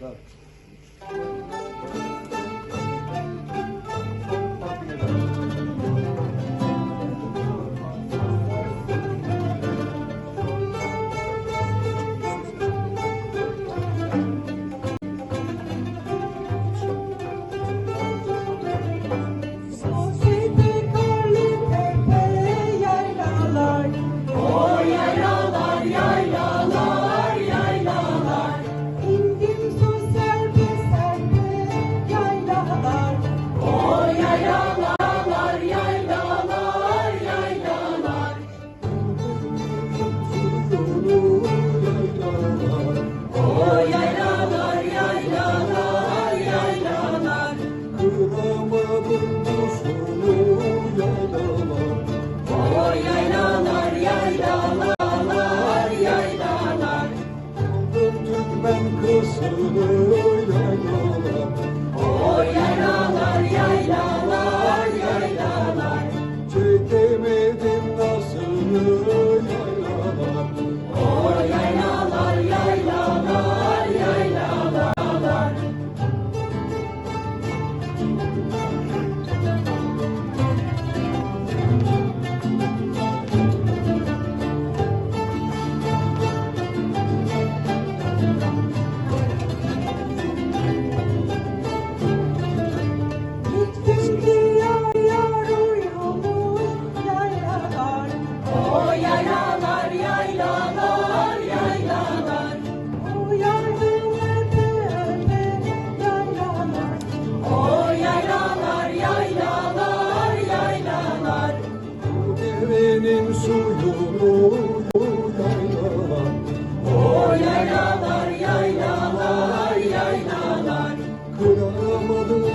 对。Oh, yeah, yaylalar, yaylalar, yaylalar. O yaylalarda öyle yaylalar. O yaylalar, yaylalar, yaylalar. Bu devenin suyunu yaylalar. O yaylalar, yaylalar, yaylalar. Kıramadım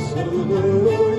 Salvador.